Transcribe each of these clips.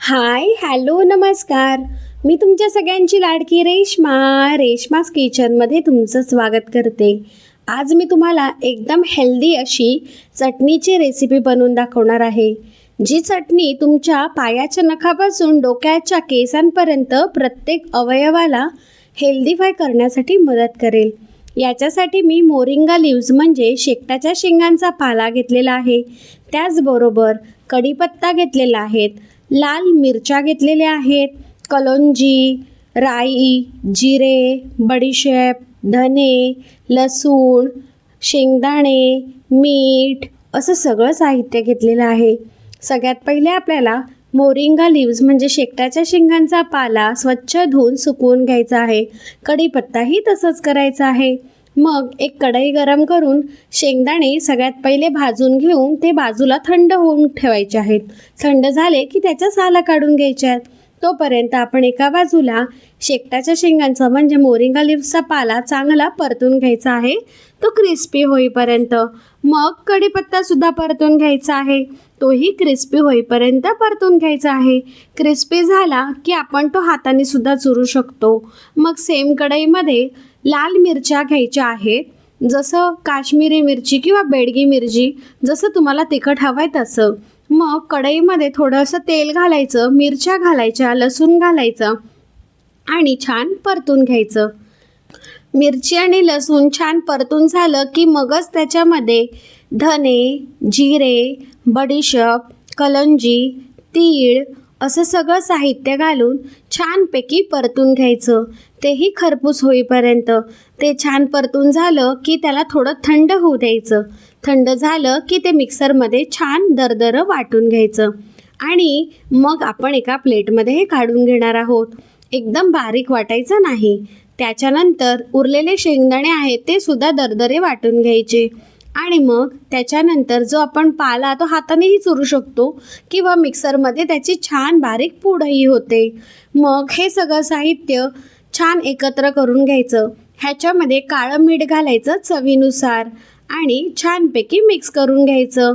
Hi hello नमस्कार. मी तुमच्या सगळ्यांची लाडकी रेश्मा रेश्मास किचनमध्ये तुमचं स्वागत करते. आज मी तुम्हाला एकदम हेल्दी अशी चटणीची रेसिपी बनवून दाखवणार आहे. जी चटणी तुमच्या पायाच्या नखापासून डोक्याच्या केसांपर्यंत प्रत्येक अवयवाला हेल्दीफाय करण्यासाठी मदत करेल. याच्यासाठी मी मोरिंगा लिव्ज म्हणजे शेकटाच्या शेंगांचा पाला घेतलेला आहे. त्याचबरोबर कढीपत्ता घेतलेला आहेत लाल मिरच्या घेतलेल्या आहेत. कलोंजी राई जिरे बडीशेप धने लसूण शेंगदाणे मीठ असं सगळं साहित्य घेतलेलं आहे. सगळ्यात पहिले आपल्याला मोरिंगा लिव्ज म्हणजे शेकटाच्या शेंगांचा पाला स्वच्छ धुवून सुकवून घ्यायचा आहे. कढीपत्ताही तसंच करायचा आहे. मग एक कढई गरम करून शेंगदाणे सगळ्यात पहिले भाजून घेऊन ते बाजूला थंड होऊन ठेवायचे आहेत. थंड झाले की त्याच्या साला काढून घ्यायच्या आहेत. तोपर्यंत आपण एका बाजूला शेकटाच्या शेंगांचा म्हणजे मोरिंगा लिव्हचा पाला चांगला परतून घ्यायचा आहे. तो क्रिस्पी होईपर्यंत. मग कढीपत्तासुद्धा परतून घ्यायचा आहे. तोही क्रिस्पी होईपर्यंत परतून घ्यायचा आहे. क्रिस्पी झाला की आपण तो हाताने सुद्धा चुरू शकतो. मग सेम कढईमध्ये लाल मिरच्या घ्यायच्या आहेत. जसं काश्मीरी मिरची किंवा बेडगी मिरची जसं तुम्हाला तिखट हवं आहे तसं. मग कढईमध्ये थोडंसं तेल घालायचं मिरच्या घालायच्या लसूण घालायचं आणि छान परतून घ्यायचं. मिरची आणि लसूण छान परतून झालं की मगच त्याच्यामध्ये धने जिरे बडीशप कलंजी तीळ असं सगळं साहित्य घालून छानपैकी परतून घ्यायचं. तेही खरपूस होईपर्यंत. ते छान परतून झालं की त्याला थोडं थंड होऊ द्यायचं. थंड झालं की ते मिक्सरमध्ये छान दरदरं वाटून घ्यायचं. आणि मग आपण एका प्लेटमध्ये हे काढून घेणार आहोत. एकदम बारीक वाटायचं नाही. त्याच्यानंतर उरलेले शेंगदाणे आहेत ते सुद्धा दरदरे वाटून घ्यायचे. आणि मग त्याच्यानंतर जो आपण पाला तो हातानेही चुरू शकतो किंवा मिक्सरमध्ये त्याची छान बारीक पूडही होते. मग हे सगळं साहित्य छान एकत्र करून घ्यायचं. ह्याच्यामध्ये काळं मीठ घालायचं चवीनुसार आणि छानपैकी मिक्स करून घ्यायचं.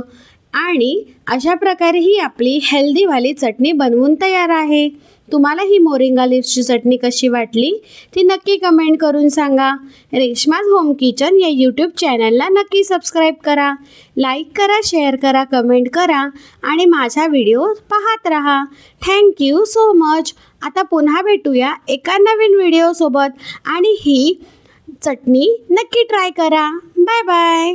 आणि अशा प्रकारे ही आपली हेल्दीवाली चटणी बनवून तयार आहे. तुम्हाला ही मोरिंगा लिप्सची चटणी कशी वाटली ती नक्की कमेंट करून सांगा. रेश्माज होम किचन या यूट्यूब चॅनलला नक्की सबस्क्राईब करा लाईक करा शेअर करा कमेंट करा आणि माझा व्हिडिओ पाहत राहा. थँक्यू सो मच आता पुन्हा भेटूया एका नवीन व्हिडिओसोबत आणि ही चटणी नक्की ट्राय करा. Bye bye